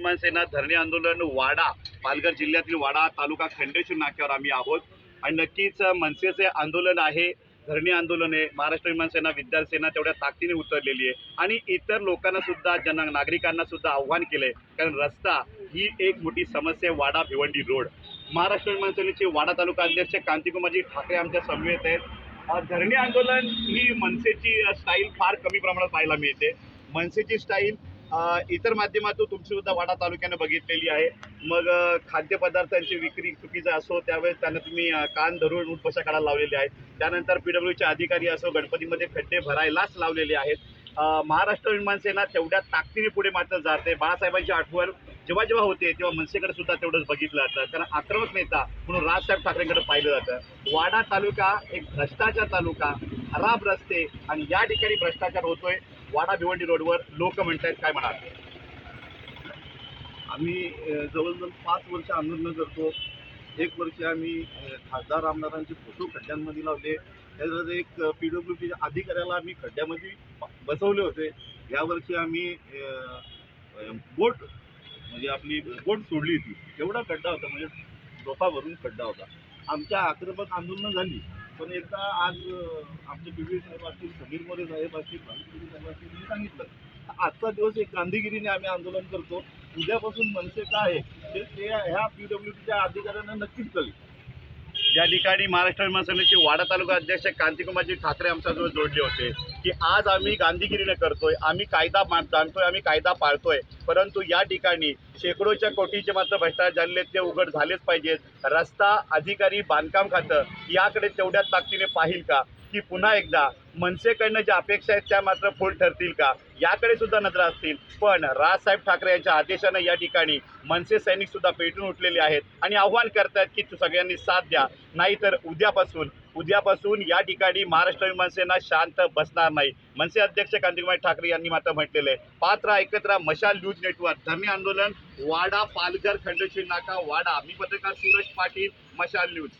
स्वाभिमान सेना धरणे आंदोलन वाडा पालघर जिल्ह्यातील वाडा तालुका खंडेश्वर नाक्यावर आम्ही आहोत. आणि नक्कीच मनसेचे आंदोलन आहे धरणे आंदोलन आहे. महाराष्ट्र विमान सेना विद्यार्थी सेना तेवढ्या ताकदीने उतरलेली आहे. आणि इतर लोकांना सुद्धा जन नागरिकांना सुद्धा आव्हान केलंय कारण रस्ता ही एक मोठी समस्या आहे वाडा भिवंडी रोड. महाराष्ट्र विमान सेनेचे वाडा तालुका अध्यक्ष कांतिकुमारजी ठाकरे आमच्या समवेत आहेत. धरणे आंदोलन ही मनसेची स्टाईल फार कमी प्रमाणात पाहायला मिळते. मनसेची स्टाईल इतर माध्यमातून तुमची सुद्धा वाडा तालुक्यानं बघितलेली आहे. मग खाद्यपदार्थांची विक्री चुकीचा असो त्यावेळेस त्यांना तुम्ही कान धरून उठबशा काढायला लावलेले आहेत. त्यानंतर पीडब्ल्यूचे अधिकारी असो गणपतीमध्ये खड्डे भरायलाच लावलेले आहेत. महाराष्ट्र विमान सेना तेवढ्या ताकदीने पुढे मात्र जाते. बाळासाहेबांची आठवण जेव्हा जेव्हा होते तेव्हा मनसेकडे सुद्धा तेवढंच बघितलं जातं. कारण आक्रमक नेता म्हणून राजसाहेब ठाकरेंकडे पाहिलं जातं. वाडा तालुका एक भ्रष्टाचार तालुका खराब रस्ते आणि या ठिकाणी भ्रष्टाचार होतोय. वाडा भिवंडी रोडवर लोक म्हणतायत काय म्हणाल? आम्ही जवळजवळ पाच वर्ष आंदोलन करतो. एक वर्ष आम्ही खासदार आमदारांचे फोटो खड्ड्यांमध्ये लावले. त्याच्यात एक पी डब्ल्यू डी अधिकाऱ्याला आम्ही खड्ड्यामध्ये बसवले होते. यावर्षी आम्ही बोट म्हणजे आपली बोट सोडली होती. एवढा खड्डा होता म्हणजे टोपावरून भरून खड्डा होता. आमच्या आक्रमक आंदोलनं झाली पण एकदा आज आमचे बी साहेब असतील समीर मोरे साहेब असतील भानुगिरी साहेब असतील यांनी सांगितलं आजचा दिवस एक गांधीगिरीने आम्ही आंदोलन करतो. उद्यापासून मनसे काय आहे ते ते ह्या पी डब्ल्यू डीच्या अधिकाऱ्यांना नक्कीच कळेल. या ठिकाणी महाराष्ट्र विमान वाडा तालुका अध्यक्ष कांतिकुमारजी ठाकरे आमच्याजवळ जोडले होते की आज आम्ही गांधीगिरीने करतोय आम्ही कायदा मा- जाणतोय आम्ही कायदा पाळतोय परंतु या ठिकाणी शेकडोच्या कोटीचे मात्र भ्रष्टाचार झाले ते उघड झालेच पाहिजेत. रस्ता अधिकारी बांधकाम खातं याकडे तेवढ्याच ताकदीने पाहिल का? की पुन्हा एकदा मनसेकडनं ज्या अपेक्षा आहेत त्या मात्र फुल ठरतील का? याकडे सुद्धा नजर असतील. पण राजसाहेब ठाकरे यांच्या आदेशानं या ठिकाणी मनसे सैनिक सुद्धा पेटून उठलेले आहेत आणि आव्हान करतात की तू सगळ्यांनी साथ द्या. नाहीतर उद्यापासून उद्यापासून या ठिकाणी महाराष्ट्र मनसेना शांत बसणार नाही. मनसे अध्यक्ष कांतिकुमार ठाकरे यांनी मात्र म्हटलेलं आहे पात्र एकत्र मशाल न्यूज नेटवर्क धरणे आंदोलन वाडा पालघर खंडशील नाका वाडा. मी पत्रकार सुरेश पाटील मशाल न्यूज.